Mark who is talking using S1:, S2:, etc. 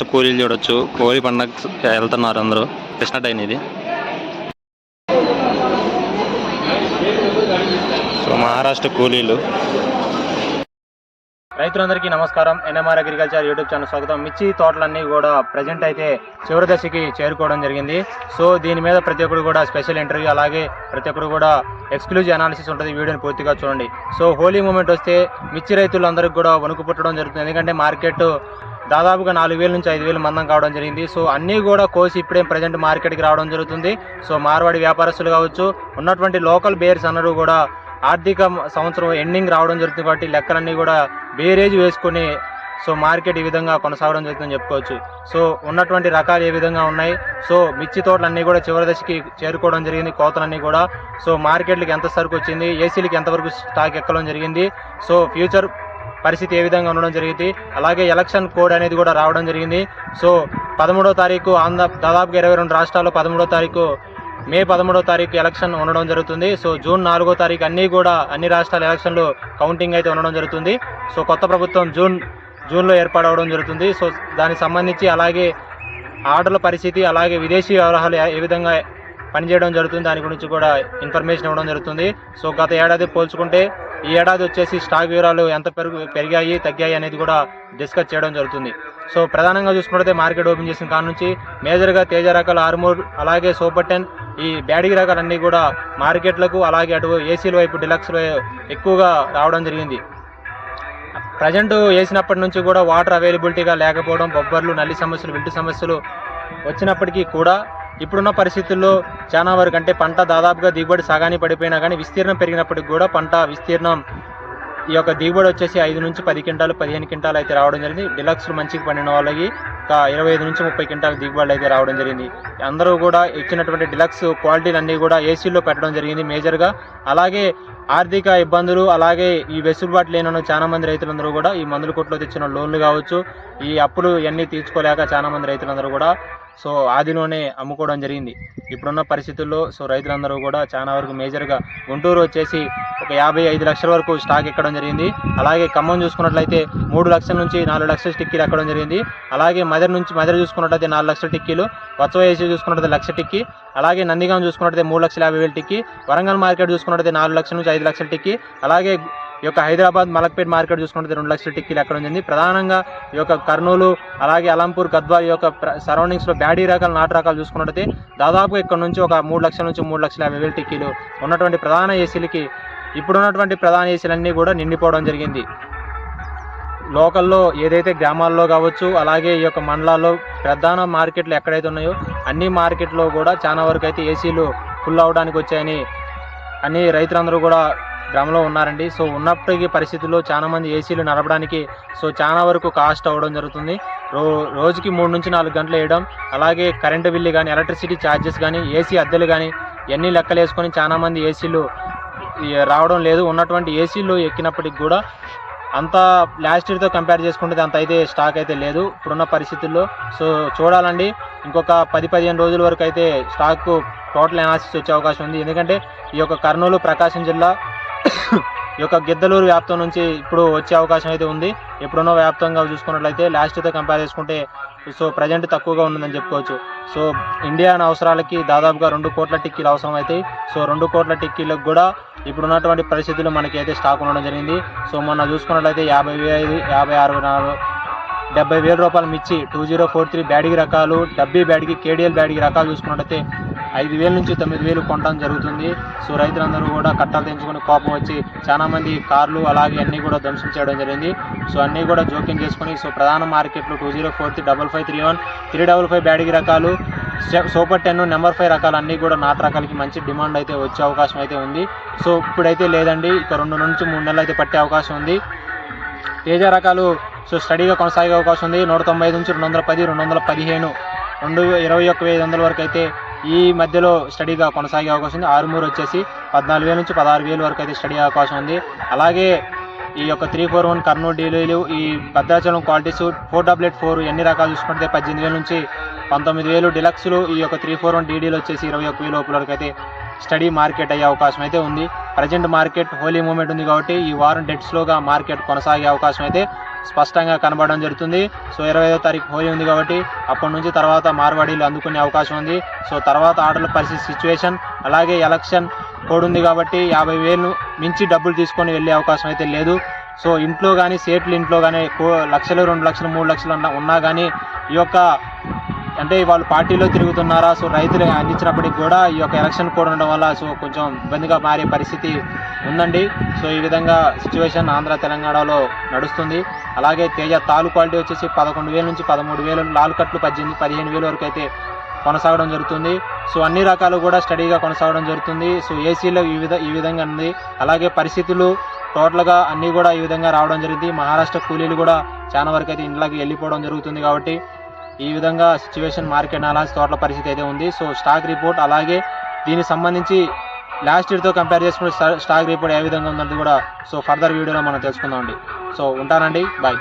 S1: కూలీలు చూడొచ్చు. కోడి పండగ వెళ్తున్నారు అందరూ. కృష్ణ టైం ఇది. సో మహారాష్ట్ర కూలీలు. రైతులందరికీ నమస్కారం. ఎన్ఎంఆర్ అగ్రికల్చర్ యూట్యూబ్ ఛానల్ స్వాగతం. మిర్చి తోటలన్నీ కూడా ప్రజెంట్ అయితే చివరి దశకి చేరుకోవడం జరిగింది. సో దీని మీద ప్రతి ఒక్కరు కూడా స్పెషల్ ఇంటర్వ్యూ అలాగే ప్రతి ఒక్కరు కూడా ఎక్స్క్లూజివ్ అనాలిసిస్ ఉంటుంది. వీడియోని పూర్తిగా చూడండి. సో హోలీ మూమెంట్ వస్తే మిర్చి రైతులందరికీ కూడా వణుకు పుట్టడం జరుగుతుంది. ఎందుకంటే మార్కెట్ దాదాపుగా నాలుగు వేల నుంచి ఐదు వేల మందం కావడం జరిగింది. సో అన్నీ కూడా కోసి ఇప్పుడే ప్రజెంట్ మార్కెట్కి రావడం జరుగుతుంది. సో మార్వాడి వ్యాపారస్తులు కావచ్చు ఉన్నటువంటి లోకల్ బేర్స్ అన్నారు కూడా ఆర్థిక సంవత్సరం ఎండింగ్ రావడం జరుగుతుంది కాబట్టి లెక్కలన్నీ కూడా బేరేజ్ వేసుకొని సో మార్కెట్ ఈ విధంగా కొనసాగడం జరుగుతుందని చెప్పుకోవచ్చు. సో ఉన్నటువంటి రకాలు ఏ విధంగా ఉన్నాయి? సో మిర్చి తోటలన్నీ కూడా చివరి దశకి చేరుకోవడం జరిగింది కోతలన్నీ కూడా. సో మార్కెట్లకు ఎంత సరుకు వచ్చింది? ఏసీలకి ఎంతవరకు స్టాక్ ఎక్కడం జరిగింది? సో ఫ్యూచర్ పరిస్థితి ఏ విధంగా ఉండడం జరిగింది? అలాగే ఎలక్షన్ కోడ్ అనేది కూడా రావడం జరిగింది. సో పదమూడో తారీఖు ఆంధ్ర దాదాపుగా ఇరవై రెండు రాష్ట్రాల్లో పదమూడో తారీఖు మే పదమూడో తారీఖు ఎలక్షన్ ఉండడం జరుగుతుంది. సో జూన్ నాలుగో తారీఖు అన్నీ కూడా అన్ని రాష్ట్రాల ఎలక్షన్లు కౌంటింగ్ అయితే ఉండడం జరుగుతుంది. సో కొత్త ప్రభుత్వం జూన్ జూన్లో ఏర్పాటవడం జరుగుతుంది. సో దానికి సంబంధించి అలాగే ఆర్డర్ల పరిస్థితి అలాగే విదేశీ వ్యవహారాలు ఏ విధంగా పనిచేయడం జరుగుతుంది దాని గురించి కూడా ఇన్ఫర్మేషన్ ఇవ్వడం జరుగుతుంది. సో గత ఏడాది పోల్చుకుంటే ఈ ఏడాది వచ్చేసి స్టాక్ వివరాలు ఎంత పెరుగు పెరిగాయి తగ్గాయి అనేది కూడా డిస్కస్ చేయడం జరుగుతుంది. సో ప్రధానంగా చూసుకుంటే మార్కెట్ ఓపెన్ చేసిన కాడ నుంచి మేజర్గా తేజ రకాల ఆర్మూర్ అలాగే సూపర్ టెన్ ఈ బ్యాడీ రకాలన్నీ కూడా మార్కెట్లకు అలాగే అటు ఏసీల వైపు డిలక్స్ ఎక్కువగా రావడం జరిగింది. ప్రజెంట్ వేసినప్పటి నుంచి కూడా వాటర్ అవైలబిలిటీగా లేకపోవడం బొబ్బర్లు నల్లి సమస్యలు వింటి సమస్యలు వచ్చినప్పటికీ కూడా ఇప్పుడున్న పరిస్థితుల్లో చాలా వరకు అంటే పంట దాదాపుగా దిగుబడి సగాని పడిపోయినా కానీ విస్తీర్ణం పెరిగినప్పటికి కూడా పంట విస్తీర్ణం ఈ యొక్క దిగుబడి వచ్చేసి ఐదు నుంచి పది క్వింటాలు పదిహేను క్వింటాలు అయితే రావడం జరిగింది. డిలక్స్లు మంచిగా పండిన వాళ్ళకి ఒక ఇరవై ఐదు నుంచి ముప్పై క్వింటాల దిగుబడులు అయితే రావడం జరిగింది. అందరూ కూడా ఇచ్చినటువంటి డిలక్స్ క్వాలిటీలు అన్నీ కూడా ఏసీలో పెట్టడం జరిగింది మేజర్గా. అలాగే ఆర్థిక ఇబ్బందులు అలాగే ఈ వెసులుబాటు లేనను చాలా మంది రైతులందరూ కూడా ఈ మందుల కొట్లో తెచ్చిన లోన్లు కావచ్చు ఈ అప్పులు ఇవన్నీ తీర్చుకోలేక చాలామంది రైతులందరూ కూడా సో ఆదిలోనే అమ్ముకోవడం జరిగింది. ఇప్పుడున్న పరిస్థితుల్లో సో రైతులందరూ కూడా చాలా వరకు మేజర్గా గుంటూరు వచ్చేసి ఒక యాభై ఐదు లక్షల వరకు స్టాక్ ఎక్కడం జరిగింది. అలాగే ఖమ్మం చూసుకున్నట్లయితే మూడు లక్షల నుంచి నాలుగు లక్షల టిక్కీలు ఎక్కడం జరిగింది. అలాగే మదర్ నుంచి మదర్ చూసుకున్నట్లయితే నాలుగు లక్షల టిక్కీలు వత్సవేసి చూసుకున్నట్లయితే లక్ష టిక్కీ అలాగే నందిగాం చూసుకున్నట్లయితే మూడు లక్షల యాభై వేల టిక్కీ వరంగల్ మార్కెట్ చూసుకున్నట్లయితే నాలుగు లక్షల నుంచి ఐదు లక్షల టిక్కీ అలాగే ఈ యొక్క హైదరాబాద్ మలక్పేట్ మార్కెట్ చూసుకుంటే రెండు లక్షల టిక్కీలు ఎక్కడ ఉంది ప్రధానంగా ఈ యొక్క కర్నూలు అలాగే అలంపూర్ గద్వాల్ ఈ యొక్క సరౌండింగ్స్లో బ్యాడీ రకాలు నాటు రకాలు చూసుకున్నట్టయితే దాదాపు ఇక్కడ నుంచి ఒక మూడు లక్షల నుంచి మూడు లక్షల యాభై వేల టిక్కీలు ఉన్నటువంటి ప్రధాన ఏసీలకి ఇప్పుడున్నటువంటి ప్రధాన ఏసీలన్నీ కూడా నిండిపోవడం జరిగింది. లోకల్లో ఏదైతే గ్రామాల్లో కావచ్చు అలాగే ఈ యొక్క మండలాల్లో ప్రధాన మార్కెట్లు ఎక్కడైతే ఉన్నాయో అన్ని మార్కెట్లో కూడా చాలా వరకు అయితే ఏసీలు ఫుల్ అవడానికి వచ్చాయని అన్ని రైతులందరూ కూడా గ్రామంలో ఉన్నారండి. సో ఉన్నప్పటికీ పరిస్థితుల్లో చాలా మంది ఏసీలు నడపడానికి సో చాలా వరకు కాస్ట్ అవ్వడం జరుగుతుంది. రో రోజుకి మూడు నుంచి నాలుగు గంటలు వేయడం అలాగే కరెంటు బిల్లు కానీ ఎలక్ట్రిసిటీ ఛార్జెస్ కానీ ఏసీ అద్దెలు కానీ ఇవన్నీ లెక్కలు వేసుకొని చాలా మంది ఏసీలు రావడం లేదు. ఉన్నటువంటి ఏసీలు ఎక్కినప్పటికి కూడా అంత లాస్ట్ ఇయర్తో కంపేర్ చేసుకుంటే అంత అయితే స్టాక్ అయితే లేదు. ఇప్పుడున్న పరిస్థితుల్లో సో చూడాలండి. ఇంకొక పది పదిహేను రోజుల వరకు అయితే స్టాక్ టోటల్ ఎనాలిసిస్ వచ్చే అవకాశం ఉంది. ఎందుకంటే ఈ యొక్క కర్నూలు ప్రకాశం జిల్లా ఈ యొక్క గిద్దలూరు వ్యాప్తం నుంచి ఇప్పుడు వచ్చే అవకాశం అయితే ఉంది. ఎప్పుడున్నో వ్యాప్తంగా చూసుకున్నట్లయితే లాస్ట్తో కంపేర్ చేసుకుంటే సో ప్రజెంట్ తక్కువగా ఉందని చెప్పుకోవచ్చు. సో ఇండియా అవసరాలకి దాదాపుగా రెండు కోట్ల టిక్కీలు అవసరం అవుతాయి సో రెండు కోట్ల టిక్కీలకు కూడా ఇప్పుడు ఉన్నటువంటి పరిస్థితులు మనకి అయితే స్టాక్ ఉండడం జరిగింది. సో మొన్న చూసుకున్నట్లయితే యాభై ఐదు యాభై ఆరు నాలుగు డెబ్బై వేల రూపాయలు మిర్చి two zero four three Byadgi రకాలు డబ్బీ బ్యాడిగి కేడిఎల్ బ్యాడిగి రకాలు చూసుకున్నట్లయితే ఐదు వేల నుంచి తొమ్మిది వేలు కొనడం జరుగుతుంది. సో రైతులందరూ కూడా కట్టాలు తెంచుకొని కోపం వచ్చి చాలా మంది కార్లు అలాగే అన్నీ కూడా ధ్వంసం చేయడం జరిగింది. సో అన్నీ కూడా జోక్యం చేసుకొని సో ప్రధాన మార్కెట్లో two zero four three double five three one three double five Byadgi రకాలు సూపర్ టెన్ నెంబర్ ఫైవ్ రకాలు అన్నీ కూడా నాటు రకాలకి మంచి డిమాండ్ అయితే వచ్చే అవకాశం అయితే ఉంది. సో ఇప్పుడైతే లేదండి ఇక రెండు నుంచి మూడు నెలలు అయితే పట్టే అవకాశం ఉంది. తేజ రకాలు సో స్టడీగా కొనసాగే అవకాశం ఉంది. నూట తొంభై ఐదు నుంచి రెండు వందల పది రెండు వందల పదిహేను రెండు ఇరవై ఒక్క ఐదు వందల వరకు అయితే ఈ మధ్యలో స్టడీగా కొనసాగే అవకాశం ఉంది. ఆరుమూరు వచ్చేసి పద్నాలుగు వేల నుంచి పదహారు వేలు వరకు అయితే స్టడీ అవకాశం ఉంది. అలాగే ఈ యొక్క త్రీ ఫోర్ వన్ కర్నూలు డీలీలు ఈ Bhadrachalam qualities four double eight four ఎన్ని రకాలు చూసుకుంటే పద్దెనిమిది వేల నుంచి పంతొమ్మిది వేలు డిలక్స్లు ఈ యొక్క త్రీ ఫోర్ వన్ డీడీలు వచ్చేసి ఇరవై ఒక్క వేలు లోపల వరకు అయితే స్టడీ మార్కెట్ అయ్యే అవకాశం అయితే ఉంది. ప్రజెంట్ మార్కెట్ హోలీ మూమెంట్ ఉంది కాబట్టి ఈ వారం డెట్స్లోగా మార్కెట్ కొనసాగే అవకాశం అయితే స్పష్టంగా కనబడడం జరుగుతుంది. సో ఇరవై ఐదో తారీఖు హోలీ ఉంది కాబట్టి అప్పటి నుంచి తర్వాత మార్వాడీలు అందుకునే అవకాశం ఉంది. సో తర్వాత ఆటల పరిస్థితి సిచ్యువేషన్ అలాగే ఎలక్షన్ కోడ్ ఉంది కాబట్టి యాభై వేలు మించి డబ్బులు తీసుకొని వెళ్ళే అవకాశం అయితే లేదు. సో ఇంట్లో కానీ సేట్లు ఇంట్లో కానీ లక్షలు రెండు లక్షలు మూడు లక్షలు ఉన్నా ఉన్నా కానీ ఈ యొక్క అంటే వాళ్ళు పార్టీలో తిరుగుతున్నారా? సో రైతులు అందించినప్పటికి కూడా ఈ యొక్క ఎలక్షన్ కోడ్ ఉండడం వల్ల సో కొంచెం ఇబ్బందిగా మారే పరిస్థితి ఉందండి. సో ఈ విధంగా సిచ్యువేషన్ ఆంధ్ర తెలంగాణలో నడుస్తుంది. అలాగే తేజ తాలు క్వాలిటీ వచ్చేసి పదకొండు వేల నుంచి పదమూడు వేలు లాల్ కట్లు పద్దెనిమిది పదిహేను వేలు వరకు అయితే కొనసాగడం జరుగుతుంది. సో అన్ని రకాలు కూడా స్టడీగా కొనసాగడం జరుగుతుంది. సో ఏసీలో ఈ విధ ఈ విధంగా ఉంది. అలాగే పరిస్థితులు టోటల్గా అన్నీ కూడా ఈ విధంగా రావడం జరిగింది. మహారాష్ట్ర కూలీలు కూడా చాలా వరకు అయితే ఇంట్లోకి వెళ్ళిపోవడం జరుగుతుంది కాబట్టి ఈ విధంగా సిచ్యువేషన్ మార్కెట్ అలాంటి తోటల పరిస్థితి అయితే ఉంది. సో స్టాక్ రిపోర్ట్ అలాగే దీనికి సంబంధించి లాస్ట్ ఇయర్తో కంపేర్ చేసుకుంటే స్టాక్ రిపోర్ట్ ఏ విధంగా ఉందంటే కూడా సో ఫర్దర్ వీడియోలో మనం తెలుసుకుందామండి. సో ఉంటానండి. బాయ్